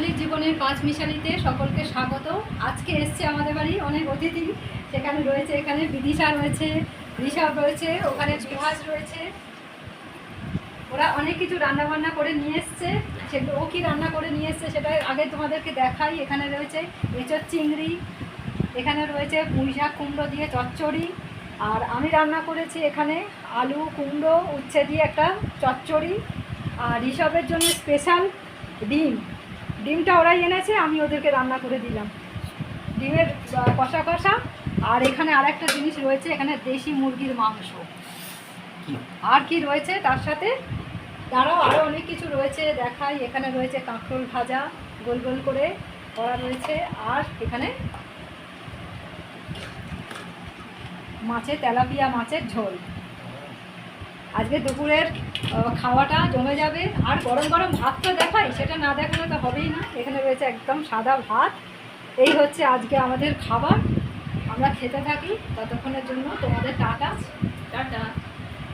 মৌলিক জীবনের পাঁচ মিশালিতে সকলকে স্বাগত। আজকে এসছে আমাদের বাড়ি অনেক অতিথি। সেখানে রয়েছে, এখানে বিদিশা রয়েছে, ঋষভ রয়েছে, ওখানে সুহাস রয়েছে। ওরা অনেক কিছু রান্না বান্না করে নিয়ে এসছে। সেগুলো ও কি রান্না করে নিয়ে এসছে সেটা আগে তোমাদেরকে দেখাই। এখানে রয়েছে এঁচোর চিংড়ি, এখানে রয়েছে পুঁই শাক কুমড়ো দিয়ে চচ্চড়ি। আর আমি রান্না করেছি এখানে আলু, কুমড়ো, উচ্ছে দিয়ে একটা চচ্চড়ি। আর ঋষভের জন্য স্পেশাল ডিম। ডিমটা ওরাই এনেছে আমি ওদেরকে রান্না করে দিলাম। ডিমের কষা কষা আর এখানে আর একটা জিনিস রয়েছে এখানে দেশি মুরগির মাংস। আর কি রয়েছে তার সাথে? তারাও আরও অনেক কিছু রয়েছে দেখাই। এখানে রয়েছে কাঁকরোল ভাজা গোল গোল করে করা রয়েছে আর এখানে মাছের তেলাপিয়া মাছের ঝোল। আজকে দুপুরের খাওয়াটা জমে যাবে। আর গরম গরম ভাত তো দেখাই, সেটা না দেখালে তো হবেই না। এখানে রয়েছে একদম সাদা ভাত। এই হচ্ছে আজকে আমাদের খাবার। আমরা খেতে থাকি ততক্ষণের জন্য। তোমার